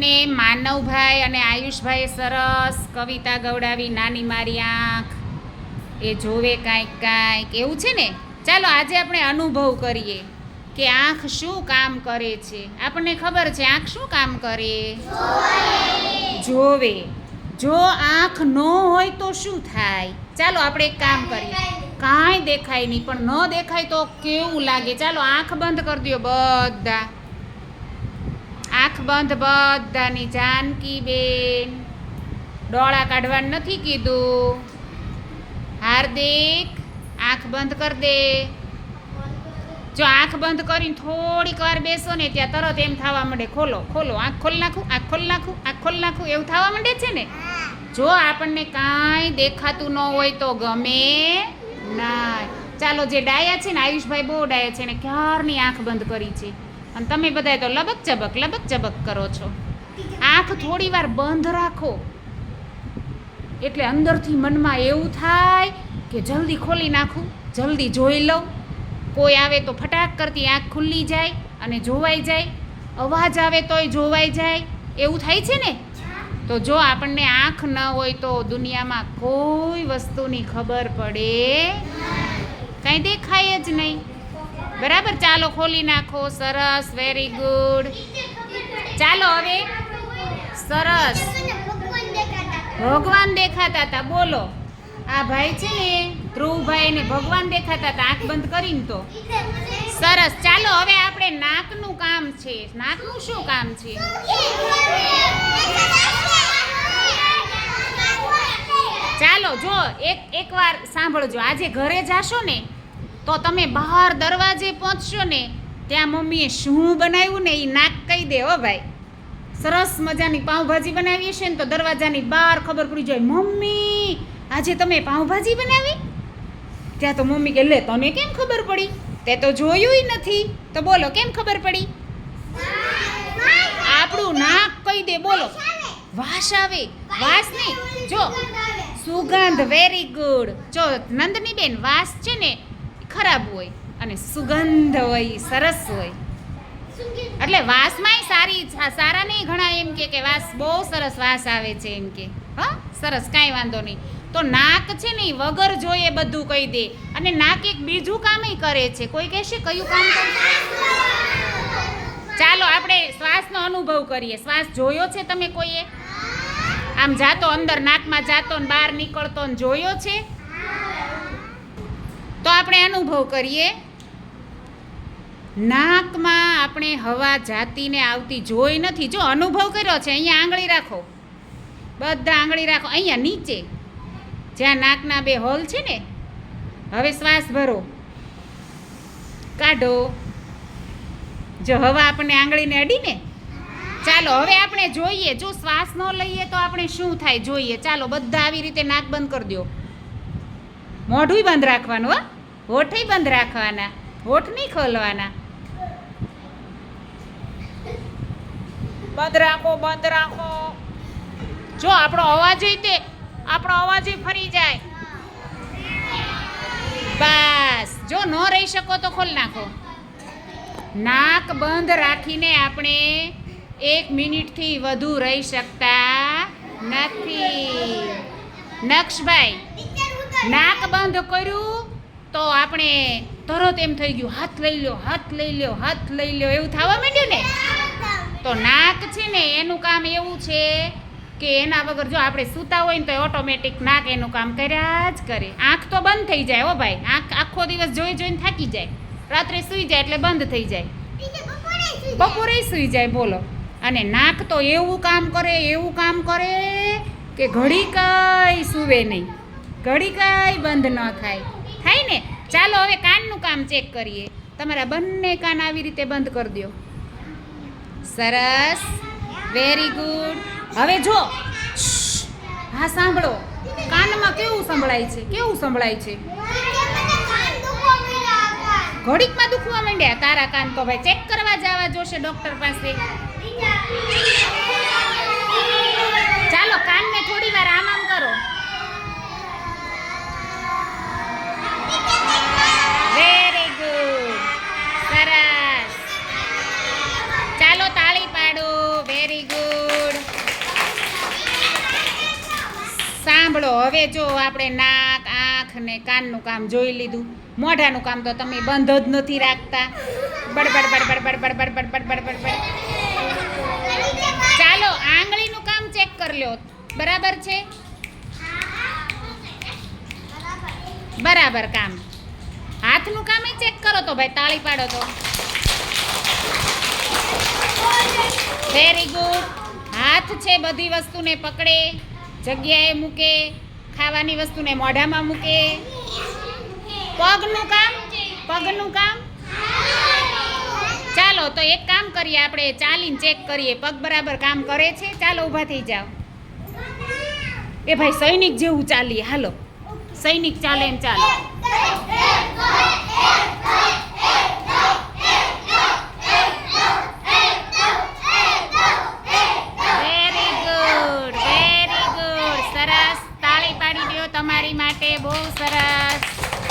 ને માનવભાઈ અને આયુષભાઈએ સરસ કવિતા ગવડાવી, નાની મારી આંખ, એ જોવે કાંઈક કાંઈક. એવું છે ને? ચાલો આજે આપણે અનુભવ કરીએ કે આંખ શું કામ કરે છે. આપણને ખબર છે આંખ શું કામ કરે? જોવે. જો આંખ ન હોય તો શું થાય? ચાલો આપણે એક કામ કરીએ. કાંઈ દેખાય નહીં, પણ ન દેખાય તો કેવું લાગે? ચાલો આંખ બંધ કરી દો બધા. આંખ બંધ બધાની જાનકી બેન. ડોળા કાઢવાનું નથી કીધું. હાર્દિક આંખ બંધ કર દે. જો આંખ બંધ કરીને થોડીક વાર બેસો ને ત્યાં તરત એમ થવા માંડે. ખોલો ખોલો, આંખ ખોલ નાખું, આંખ ખોલ નાખું, આંખ ખોલ નાખું. એવું થવા માંડે છે ને? જો આપણને કાંઈ દેખાતું ન હોય તો ગમે ના. ચાલો, જે ડાયા છે ને, આયુષભાઈ બહુ ડાયા છે ને, ક્યારની આંખ બંધ કરી છે? અને તમે બધાય તો લબક ચબક લબક ચબક કરો છો. આંખ થોડી વાર બંધ રાખો. એટલે અંદરથી મનમાં એવું થાય કે જલ્દી ખોલી નાખું, જલ્દી જોઈ લઉં. કોઈ આવે તો ફટાક કરતી આંખ ખુલ્લી જાય અને જોવાઈ જાય. અવાજ આવે તોય જોવાઈ જાય. એવું થાય છે ને? તો જો આપણને આંખ ન હોય તો દુનિયામાં કોઈ વસ્તુની ખબર પડે. કાંઈ દેખાય જ નહીં. બરાબર? ચાલો ખોલી નાખો. સરસ વેરી ગુડ ચાલો હવે સરસ. ભગવાન દેખાતા હતા. બોલો. આ ભાઈ છે ને, ધ્રુવભાઈ ને ભગવાન દેખાતા હતા. આંખ બંધ કરીને તો. સરસ. ચાલો હવે આપણે નાકનું કામ છે. નાકનું શું કામ છે? ચાલો, જો એક એકવાર સાંભળજો. આજે ઘરે જાશો ને તો તમે બહાર દરવાજે પહોંચશો ને, ત્યાં મમ્મીએ શું બનાવ્યું ને એ નાક કહી દે હો ભાઈ. સરસ મજાની પાઉંભાજી બનાવી હશે ને તો દરવાજાની બહાર ખબર પડી જાય, મમ્મી, આજે તમે પાઉંભાજી બનાવી? ત્યાં તો મમ્મી કે, લે, તને કેમ ખબર પડી? તે તો જોયું નથી. તો બોલો, કેમ ખબર પડી? આપણું નાક કહી દે, બોલો. વાસ આવે, વાસ નહીં. જો, સુગંધ વેરી ગુડ જો નંદની બેન વાસ છે ને ખરાબ હોય અને સુગંધ હોય, સરસ હોય. એટલે વાસમાંય સારી સારા નહીં ઘણા એમ કે કે વાસ બહુ સરસ વાસ આવે છે એમ કે. હા, સરસ, કાંઈ વાંધો નહીં. તો નાક છે ને વગર જોઈએ બધું કહી દે. અને નાક એક બીજું કામય કરે છે. કોઈ કહેશે, કયું કામ કરે? ચાલો, આપણે શ્વાસનો અનુભવ કરીએ. શ્વાસ જોયો છે તમે કોઈએ? આમ જાતો અંદર, નાકમાં જાતો ને બહાર નીકળતો ને જોયો છે? આપણે અનુભવ કરીએ, નાકમાં આપણે હવા જાતીને આવતી જોઈ નથી. જો અનુભવ કર્યો છે, અહીંયા આંગળી રાખો. બધા આંગળી રાખો. અહીંયા નીચે, જ્યાં નાકના બે હોલ છે ને, હવે શ્વાસ ભરો. કાઢો. જો હવા આપણને આંગળીને અડીને ચાલો હવે આપણે જોઈએ. જો શ્વાસ ન લઈએ તો આપણે શું થાય? જોઈએ. ચાલો, બધા આવી રીતે નાક બંધ કરી દો. મોઢુંય બંધ રાખવાનું, હો. હોઠય બંધ રાખવાના, હોઠ નહીં ખોલવાના. બંધ રાખો બંધ રાખો. જો આપણો અવાજ તે, આપણો અવાજ ફરી જાય. બસ. જો ન રહી શકો તો ખોલ નાખો. નાક બંધ રાખીને આપણે એક મિનિટથી વધુ રહી શકતા નથી. નક્ષભાઈ નાક બંધ કર્યું? તો આપણે ધરો એમ થઈ ગયું, હાથ લઈ લ્યો, હાથ લઈ લ્યો, હાથ લઈ લ્યો, એવું થવા માંડ્યું ને? તો નાક છે ને, એનું કામ એવું છે કે એના વગર જો આપણે સૂતા હોય ને તો ઓટોમેટિક નાક એનું કામ કર્યા જ કરે. આંખ તો બંધ થઈ જાય હો ભાઈ, આંખ આખો દિવસ જોઈ જોઈને થાકી જાય. રાત્રે સૂઈ જાય એટલે બંધ થઈ જાય. બપોરે સૂઈ જાય, બોલો. અને નાક તો એવું કામ કરે, એવું કામ કરે કે ઘડી કઈ સૂવે નહીં. ઘડી કઈ બંધ ન થાય. થાય ને? ચાલો હવે કાનનું કામ ચેક કરીએ. તમારા બંને કાન આવી રીતે બંધ કરી દો સરસ. વેરી ગુડ હવે જો. હા, સાંભળો. કાનમાં કેવું સંભળાય છે? કેવું સંભળાય છે? ઘડીકમાં દુખવા માંડ્યા? તારા કાન તો ભાઈ ચેક કરવા જવા જોશે ડોક્ટર પાસે. ચાલો કાનને સાંભળો હવે જો આપણે નાક, આંખ ને કાનનું કામ જોઈ લીધું. મોઢાનું કામ તો તમે બંધ જ નથી રાખતા. બડબડ બડબડ બડબડ બડબડ બડબડ બડબડ. ચાલો, આંગળીનું કામ ચેક કરી લો બરાબર છે? બરાબર કામ. હાથનું કામ ચેક કરો તો ભાઈ, તાળી પાડો તો. વેરી ગુડ હાથ છે બધી વસ્તુને પકડે. જગ્યાએ મૂકે, ખાવાની વસ્તુને મોઢામાં મૂકે. પગનું કામ? પગનું કામ? ચાલો, તો એક કામ કરીએ આપણે, ચાલીને ચેક કરીએ. પગ બરાબર કામ કરે છે? ચાલો, ઊભા થઈ જાઓ. એ ભાઈ, સૈનિક જેવું ચાલીએ. હાલો. સૈનિક ચાલે એમ ચાલો.